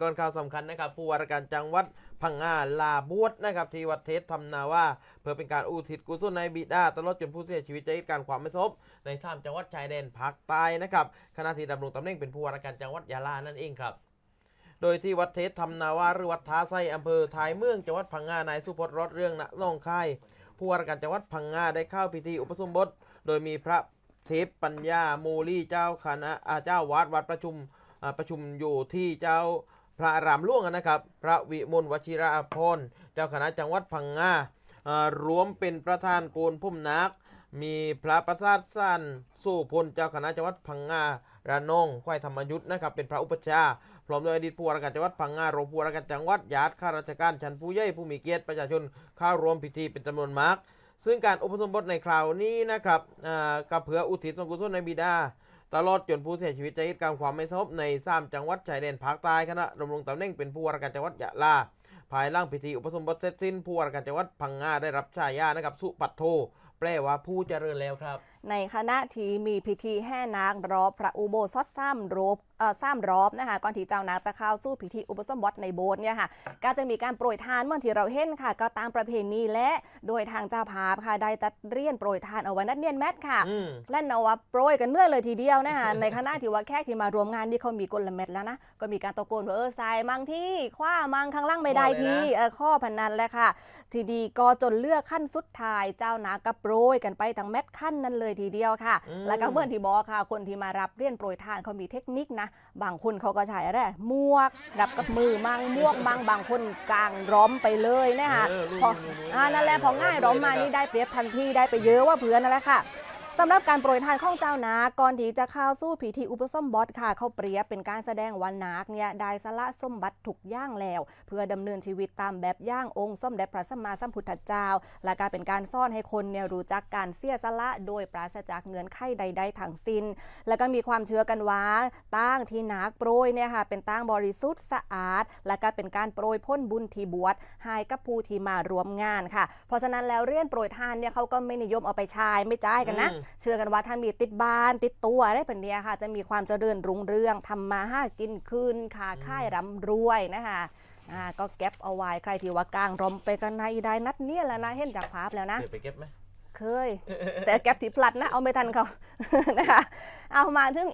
ก่อนข่าวสำคัญนะครับผู้ว่าราชการจังหวัดพังงาลาบวชนะครับที่วัดเทศทำนาว่า เพื่อเป็นการอุทิศกุศลในบิดาตลอดจนผู้เสียชีวิตจากเหตุการณ์ความไม่สงบในสามจังหวัดชายแดนภาคใต้นะครับขณะที่ดำรงตำแหน่งเป็นผู้ว่าราชการจังหวัดยะลานั่นเองครับโดยที่วัดเทศทำนาวาหรือวัดท้าไซอำเภอท้ายเมืองจังหวัดพังงานายสุพจน์รอดเรื่องณหนองค่ายผู้ว่าราชการจังหวัดพังงาได้เข้าพิธีอุปสมบท โดยมีพระเทพปัญญาโมลีเจ้าคณะอาเจ้าวัดวัดประชุมประชุมอยู่ที่เจ้า พระอารามหล่วงนะครับ พระวิมลวชิราพรเจ้าคณะจังหวัดพังงารวมเป็นประธานโกนพุ่มนัก มีพระประสาทสั้นสู้พลเจ้าคณะจังหวัดพังงาระนองควายธรรมยุทธ์นะครับเป็นพระอุปชาพร้อมด้วยอดีตผู้ว่าราชการจังหวัดพังงารองผู้ว่าราชการจังหวัดญาติข้าราชการชั้นผู้ใหญ่ผู้มีเกียรติประชาชนเข้าร่วมพิธีเป็นจำนวนมาก ซึ่งการอุปสมบทในคราวนี้นะครับกับเพื่ออุทิศส่วนกุศลในบิดา ตลอดจนผู้เสียชีวิตจากเหตุการณ์ความไม่สงบในสามจังหวัดชายแดนภาคใต้คณะดำรงตำแหน่งเป็นผู้ว่าราชการจังหวัดยะลาภายหลังพิธีอุปสมบทเสร็จสิ้นผู้ว่าราชการจังหวัดพังงาได้รับฉายานะครับสุปัตโทแปลว่าผู้เจริญแล้วครับในคณะที่มีพิธีแห่นางรอบพระอุโบสถซ้ำรอบเอ่อซ้ำรอบนะคะก่อนที่เจ้านางจะเข้าสู้พิธีอุปสมบทในโบสถ์เนี่ยค่ะก็จะมีการโปรยทานเหมื่อนที่เราเห็นค่ะ ก็ตามประเพณีและโดยทางเจ้าภาพค่ะได้จัดเรียนโปรยทานเอาไว้นัดเนียนแมทค่ะอืมเล่นเอาว่าโปรยกันเนื่อยเลยทีเดียวนะคะในคณะที่ว่าแขกที่มารวมงานนี่เขามีกลเม็ดแล้วนะก็มีการตะโกนว่าเออสายมังที่คว้ามังข้างล่างไม่ได้ทีเออข้อพนันแหละค่ะ ทีดีก็จนเลือกขั้นสุดท้ายเจ้านากระโปรยกันไปทั้งแมทขั้นนั้นเลยทีเดียวค่ะอืมแล้วก็เหมื่อนที่บอกค่ะ คนที่มารับเรียนโปรยทานเขามีเทคนิคนะ บางคนเขาก็ใช้อะไรหมวก รับกับมือมังมวกมังบางคนกางร้อมไปเลยนะคะเออรู้พอรู้รู้อ่านั่นแหละพอง่ายร้อมมานี่ได้เปรียบทันทีได้ไปเยอะว่าเพื่อนนั่นแหละค่ะ สำหรับการโปรยทานของเจ้านาก่อนที่จะเข้าสู้พิธีอุปสมบทค่ะเขาเปรียบเป็นการแสดงวันนาคเนี่ยได้สละสมบัติถูกย่างแล้ว เพื่อดำเนินชีวิตตามแบบย่างองค์ส้มเด็จพระสัมมาสัมพุทธเจ้า และการเป็นการซ่อนให้คนเนี่ยรู้จักการเสียสละโดยปราศจากเงื่อนไขใด ๆทั้งสิ้น แล้วก็มีความเชื่อกันว่าตั้งที่นาคโปรยเนี่ยค่ะเป็นตั้งบริสุทธิ์สะอาด และก็เป็นการโปรยพ้นบุญที่บวชให้กับผู้ที่มารวมงานค่ะ เพราะฉะนั้นแล้วเรียนโปรยทานเนี่ยเขาก็ไม่นิยมเอาไปใช้ไม่จ่ายกันนะเชื่อกันว่าถ้ามีติดบ้านติดตัวอะไรแบบเนี้ยค่ะ จะมีความเจริญรุ่งเรืองทำมาห้ากินคืนขาค่ายร่ำรวยนะคะอ่าก็เก็บเอาไว้ใครที่ว่ากลางรมไปกันในได้นัดเนี่ยแหล้วนะเห็นจากภาพแล้วนะ เดี๋ยวไปเก็บไหมเคย แต่แก็บที่พลัดนะ เอาไม่ทันเขา นะคะ เอามาถึง